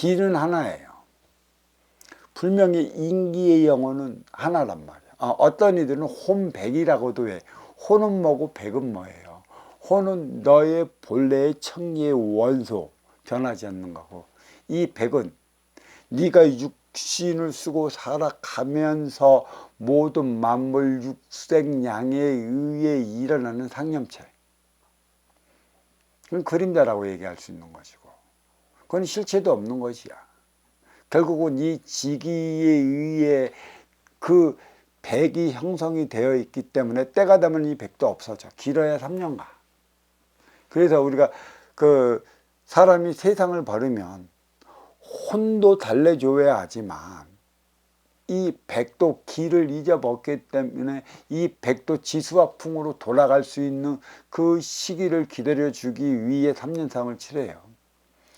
길은 하나예요. 분명히 인기의 영혼은 하나란 말이야. 어, 어떤 이들은 혼백이라고도 해. 혼은 뭐고 백은 뭐예요? 혼은 너의 본래의 청리의 원소 변하지 않는 거고 이 백은 네가 육신을 쓰고 살아가면서 모든 만물 육생양에 의해 일어나는 상념체. 그림자라고 얘기할 수 있는 것이고 그건 실체도 없는 것이야. 결국은 이 지기에 의해 그 백이 형성이 되어 있기 때문에 때가 되면 이 백도 없어져. 길어야 3년가. 그래서 우리가 그 사람이 세상을 버리면 혼도 달래줘야 하지만 이 백도 길을 잊어먹기 때문에 이 백도 지수화풍으로 돌아갈 수 있는 그 시기를 기다려주기 위해 3년상을 치래요.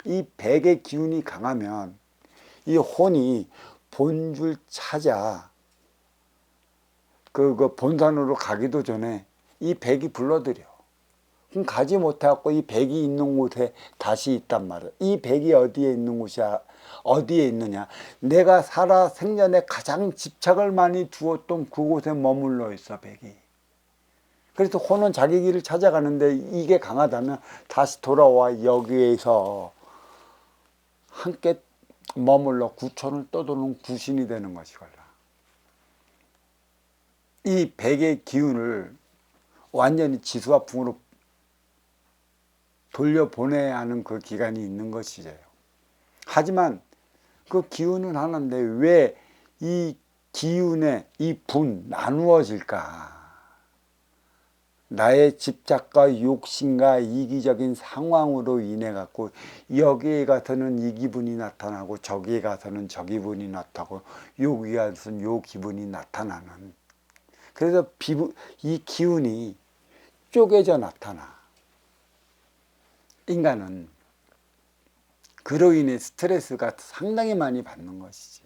이 백의 기운이 강하면 이 혼이 본줄 찾아 그, 그 본산으로 가기도 전에 이 백이 불러들여. 그럼 가지 못해갖고 이 백이 있는 곳에 다시 있단 말이야. 이 백이 어디에 있는 곳이야? 어디에 있느냐? 내가 살아 생전에 가장 집착을 많이 두었던 그곳에 머물러 있어, 백이. 그래서 혼은 자기 길을 찾아가는데 이게 강하다면 다시 돌아와 여기에서 함께 머물러 구천을 떠도는 구신이 되는 것이걸라. 이 백의 기운을 완전히 지수화풍으로 돌려보내야 하는 그 기간이 있는 것이죠. 하지만 그 기운은 하나인데 왜 이 기운의 이 분 나누어질까? 나의 집착과 욕심과 이기적인 상황으로 인해 갖고 여기에 가서는 이 기분이 나타나고 저기에 가서는 저 기분이 나타나고 여기 가서는 요 기분이 나타나는. 그래서 비부, 이 기운이 쪼개져 나타나. 인간은 그로 인해 스트레스가 상당히 많이 받는 것이지.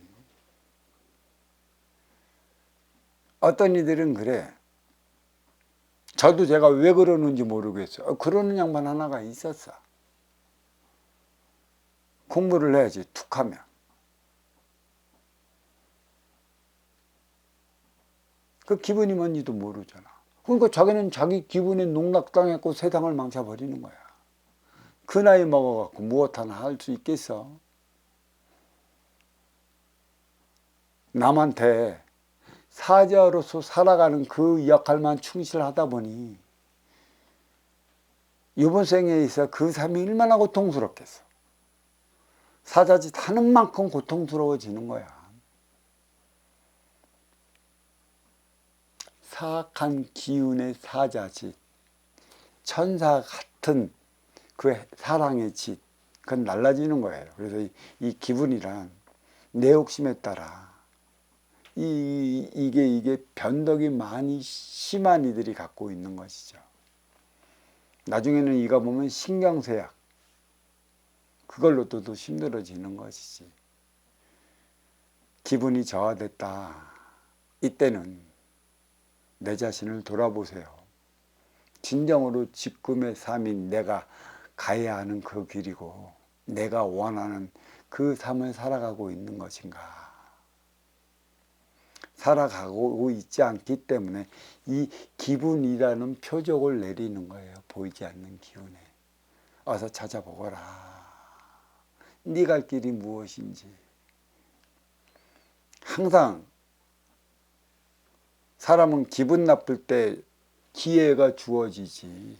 어떤 이들은 그래 저도 제가 왜 그러는지 모르겠어요. 어, 그러는 양반 하나가 있었어. 공부를 해야지, 툭 하면. 그 기분이 뭔지도 모르잖아. 그러니까 자기는 자기 기분에 농락당했고 세상을 망쳐버리는 거야. 그 나이 먹어갖고 무엇 하나 할 수 있겠어? 남한테 사자로서 살아가는 그 역할만 충실하다 보니 이번 생에 있어 그 삶이 얼마나 고통스럽겠어. 사자짓 하는 만큼 고통스러워지는 거야. 사악한 기운의 사자짓, 천사 같은 그 사랑의 짓, 그건 날라지는 거예요. 그래서 이, 이 기분이란 내 욕심에 따라 이, 이게, 이게 변덕이 많이 심한 이들이 갖고 있는 것이죠. 나중에는 이가 보면 신경쇠약. 그걸로도 더 힘들어지는 것이지. 기분이 저하됐다. 이때는 내 자신을 돌아보세요. 진정으로 지금의 삶이 내가 가야 하는 그 길이고 내가 원하는 그 삶을 살아가고 있는 것인가. 살아가고 있지 않기 때문에 이 기분이라는 표적을 내리는 거예요. 보이지 않는 기운에. 어서 찾아보거라. 네 갈 길이 무엇인지. 항상 사람은 기분 나쁠 때 기회가 주어지지.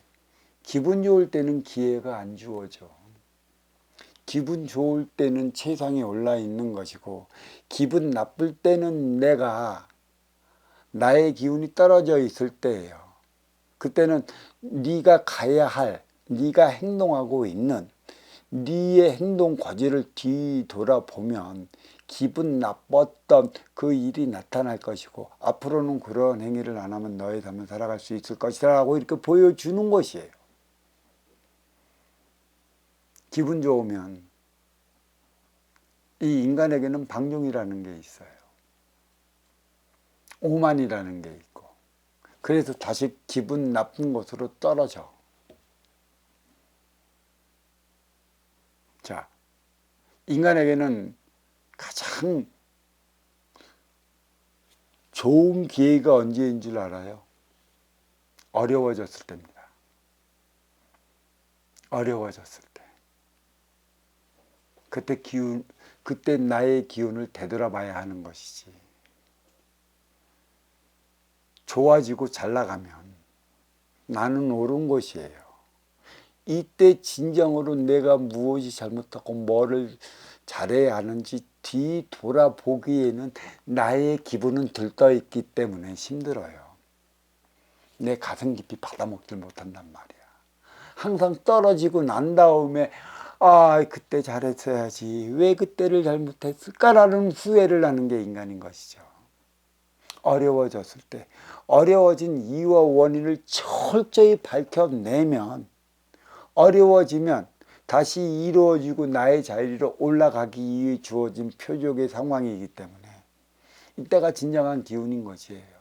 기분 좋을 때는 기회가 안 주어져. 기분 좋을 때는 최상에 올라 있는 것이고 기분 나쁠 때는 내가 나의 기운이 떨어져 있을 때예요. 그때는 네가 가야 할, 네가 행동하고 있는 네의 행동 과제를 뒤돌아보면 기분 나빴던 그 일이 나타날 것이고 앞으로는 그런 행위를 안 하면 너의 삶을 살아갈 수 있을 것이라고 이렇게 보여주는 것이에요. 기분 좋으면 이 인간에게는 방종이라는 게 있어요. 오만이라는 게 있고. 그래서 다시 기분 나쁜 곳으로 떨어져. 자, 인간에게는 가장 좋은 기회가 언제인 줄 알아요? 어려워졌을 때입니다. 어려워졌을 때. 그때 기운, 그때 나의 기운을 되돌아봐야 하는 것이지. 좋아지고 잘 나가면 나는 옳은 것이에요. 이때 진정으로 내가 무엇이 잘못하고 뭐를 잘해야 하는지 뒤돌아보기에는 나의 기분은 들떠 있기 때문에 힘들어요. 내 가슴 깊이 받아먹질 못한단 말이야. 항상 떨어지고 난 다음에 아 그때 잘했어야지 왜 그때를 잘못했을까라는 후회를 하는 게 인간인 것이죠. 어려워졌을 때 어려워진 이유와 원인을 철저히 밝혀내면 어려워지면 다시 이루어지고 나의 자리로 올라가기 위해 주어진 표적의 상황이기 때문에 이때가 진정한 기운인 것이에요.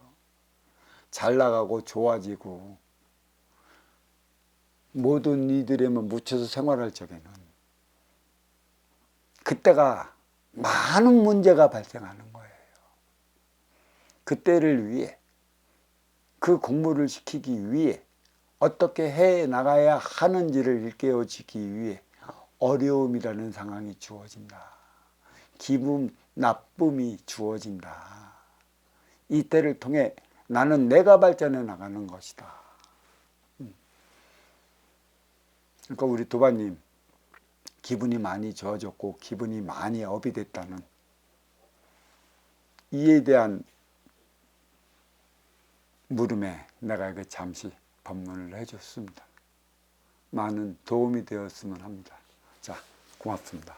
잘 나가고 좋아지고 모든 이들에만 묻혀서 생활할 적에는 그때가 많은 문제가 발생하는 거예요. 그때를 위해 그 공부를 시키기 위해 어떻게 해 나가야 하는지를 일깨워지기 위해 어려움이라는 상황이 주어진다. 기분 나쁨이 주어진다. 이때를 통해 나는 내가 발전해 나가는 것이다. 음. 그러니까 우리 도반님 기분이 많이 좋아졌고 기분이 많이 업이 됐다는 이에 대한 물음에 내가 그 잠시 법문을 해줬습니다. 많은 도움이 되었으면 합니다. 자, 고맙습니다.